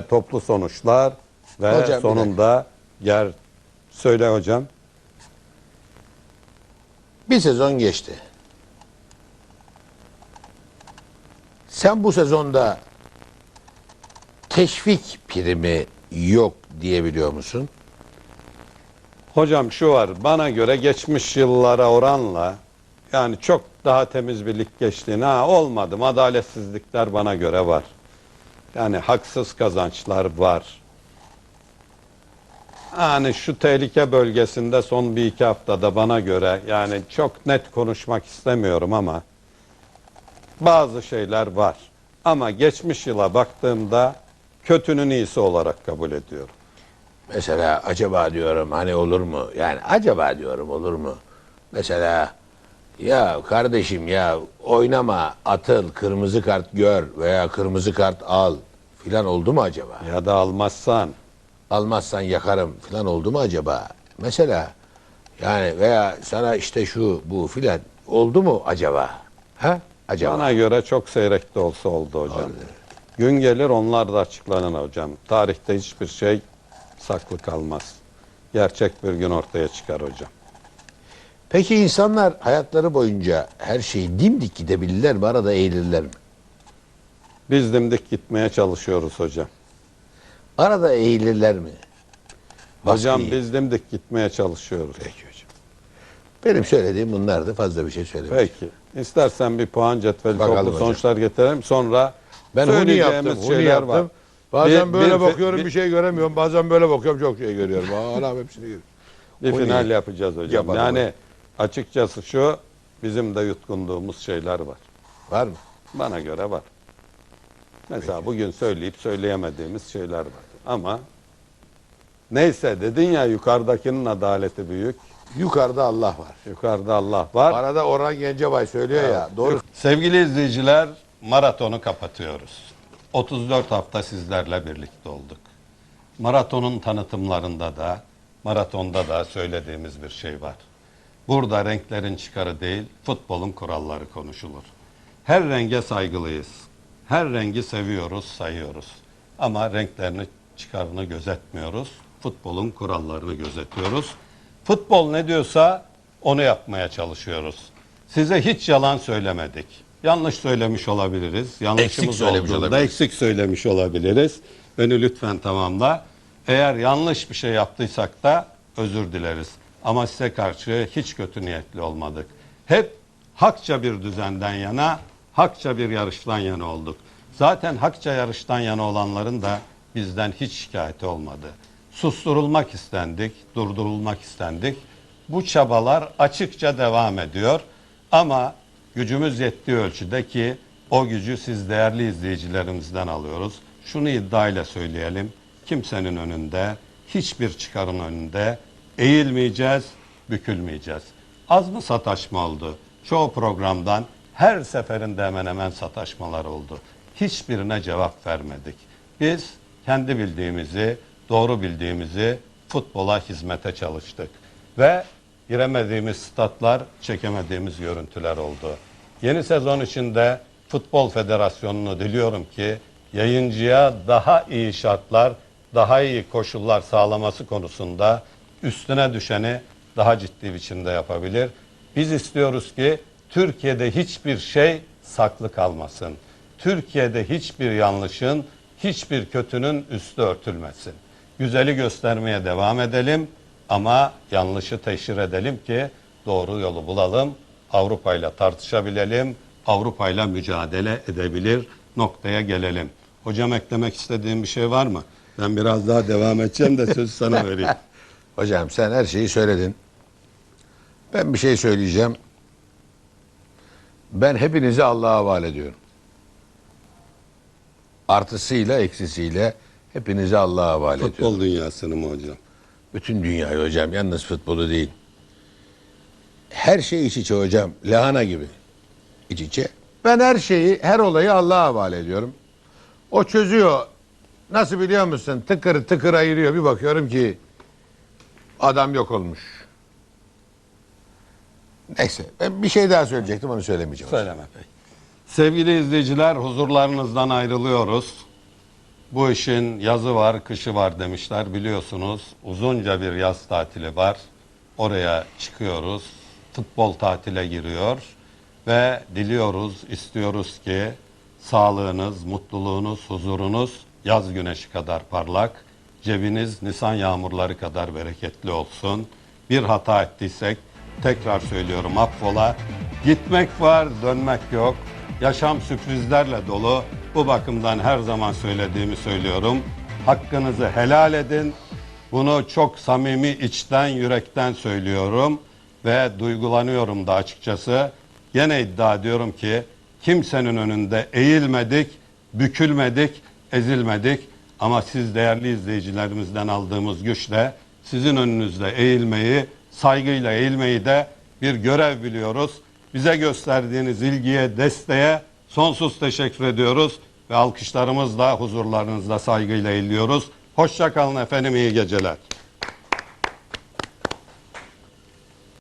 Toplu sonuçlar ve Hocam, sonunda yer söyle hocam. Bir sezon geçti. Sen bu sezonda teşvik primi yok diyebiliyor musun? Hocam şu var bana göre geçmiş yıllara oranla yani çok daha temiz bir lig geçtiğini ha olmadı. Adaletsizlikler bana göre var. Yani haksız kazançlar var. Yani şu tehlike bölgesinde son bir iki haftada bana göre yani çok net konuşmak istemiyorum ama bazı şeyler var. Ama geçmiş yıla baktığımda kötünün iyisi olarak kabul ediyorum. Mesela acaba diyorum hani olur mu? Yani acaba diyorum olur mu? Mesela ya kardeşim ya oynama atıl kırmızı kart gör veya kırmızı kart al filan oldu mu acaba? Ya da almazsan Almazsan yakarım filan oldu mu acaba? Mesela yani veya sana işte şu bu filan oldu mu acaba? Ha? Acaba? Bana göre çok seyrek de olsa oldu hocam. Gün gelir onlar da açıklanır hocam. Tarihte hiçbir şey saklı kalmaz. Gerçek bir gün ortaya çıkar hocam. Peki insanlar hayatları boyunca her şeyi dimdik gidebilirler mi? Arada eğilirler mi? Biz dimdik gitmeye çalışıyoruz hocam. Arada eğilirler mi? Hocam Baskıyı. biz dimdik gitmeye çalışıyoruz. Peki hocam. Benim söylediğim bunlardı. Fazla bir şey söylemeyeceğim. Peki. İstersen bir puan cetveli Bakalım toplu hocam. sonuçlar getirelim. Sonra Ben huni söyleyeceğimiz yaptım, huni şeyler yaptım. var. Bazen Bir- böyle bir- bakıyorum bir- bir, şey göremiyorum. Bazen böyle bakıyorum çok şey görüyorum. Hala hepsini görüyorum. Bir Huni. final yapacağız hocam. Yapalım yani hocam. açıkçası şu bizim de yutkunduğumuz şeyler var. Var mı? Bana göre var. Mesela bugün söyleyip söyleyemediğimiz şeyler var. Ama neyse dedin ya yukarıdakinin adaleti büyük. Yukarıda Allah var. Yukarıda Allah var. Arada Orhan Gencebay söylüyor ya. Doğru. Sevgili izleyiciler maratonu kapatıyoruz. 34 hafta sizlerle birlikte olduk. Maratonun tanıtımlarında da maratonda da söylediğimiz bir şey var. Burada renklerin çıkarı değil, futbolun kuralları konuşulur. Her renge saygılıyız. Her rengi seviyoruz, sayıyoruz. Ama renklerini çıkarını gözetmiyoruz. Futbolun kurallarını gözetiyoruz. Futbol ne diyorsa onu yapmaya çalışıyoruz. Size hiç yalan söylemedik. Yanlış söylemiş olabiliriz. Yanlışımız Eksik olduğunda olabiliriz. eksik söylemiş olabiliriz. Beni lütfen tamamla. Eğer yanlış bir şey yaptıysak da özür dileriz. Ama size karşı hiç kötü niyetli olmadık. Hep hakça bir düzenden yana, hakça bir yarıştan yana olduk. Zaten hakça yarıştan yana olanların da bizden hiç şikayeti olmadı. Susturulmak istendik, durdurulmak istendik. Bu çabalar açıkça devam ediyor. Ama gücümüz yettiği ölçüde ki o gücü siz değerli izleyicilerimizden alıyoruz. Şunu iddiayla söyleyelim. Kimsenin önünde, hiçbir çıkarın önünde eğilmeyeceğiz, bükülmeyeceğiz. Az mı sataşma oldu? Çoğu programdan her seferinde hemen hemen sataşmalar oldu. Hiçbirine cevap vermedik. Biz kendi bildiğimizi, doğru bildiğimizi futbola hizmete çalıştık. Ve giremediğimiz statlar, çekemediğimiz görüntüler oldu. Yeni sezon içinde Futbol Federasyonu'nu diliyorum ki yayıncıya daha iyi şartlar, daha iyi koşullar sağlaması konusunda üstüne düşeni daha ciddi biçimde yapabilir. Biz istiyoruz ki Türkiye'de hiçbir şey saklı kalmasın. Türkiye'de hiçbir yanlışın, hiçbir kötünün üstü örtülmesin. Güzeli göstermeye devam edelim ama yanlışı teşhir edelim ki doğru yolu bulalım. Avrupa ile tartışabilelim, Avrupa ile mücadele edebilir noktaya gelelim. Hocam eklemek istediğin bir şey var mı? Ben biraz daha devam edeceğim de sözü sana vereyim. Hocam sen her şeyi söyledin. Ben bir şey söyleyeceğim. Ben hepinizi Allah'a havale ediyorum. Artısıyla eksisiyle hepinizi Allah'a havale ediyorum. Futbol dünyasını mı hocam? Bütün dünyayı hocam yalnız futbolu değil. Her şey iç içe hocam. Lahana gibi. İç içe. Ben her şeyi, her olayı Allah'a havale ediyorum. O çözüyor. Nasıl biliyor musun? Tıkır tıkır ayırıyor. Bir bakıyorum ki adam yok olmuş. Neyse ben bir şey daha söyleyecektim onu söylemeyeceğim. Söyleme pek. Sevgili izleyiciler huzurlarınızdan ayrılıyoruz. Bu işin yazı var, kışı var demişler biliyorsunuz. Uzunca bir yaz tatili var. Oraya çıkıyoruz. Futbol tatile giriyor ve diliyoruz, istiyoruz ki sağlığınız, mutluluğunuz, huzurunuz yaz güneşi kadar parlak, cebiniz nisan yağmurları kadar bereketli olsun. Bir hata ettiysek tekrar söylüyorum affola. Gitmek var, dönmek yok. Yaşam sürprizlerle dolu. Bu bakımdan her zaman söylediğimi söylüyorum. Hakkınızı helal edin. Bunu çok samimi içten yürekten söylüyorum ve duygulanıyorum da açıkçası. Gene iddia ediyorum ki kimsenin önünde eğilmedik, bükülmedik, ezilmedik. Ama siz değerli izleyicilerimizden aldığımız güçle sizin önünüzde eğilmeyi, saygıyla eğilmeyi de bir görev biliyoruz. Bize gösterdiğiniz ilgiye, desteğe sonsuz teşekkür ediyoruz ve alkışlarımızla huzurlarınızda saygıyla eğiliyoruz. Hoşça kalın efendim, iyi geceler.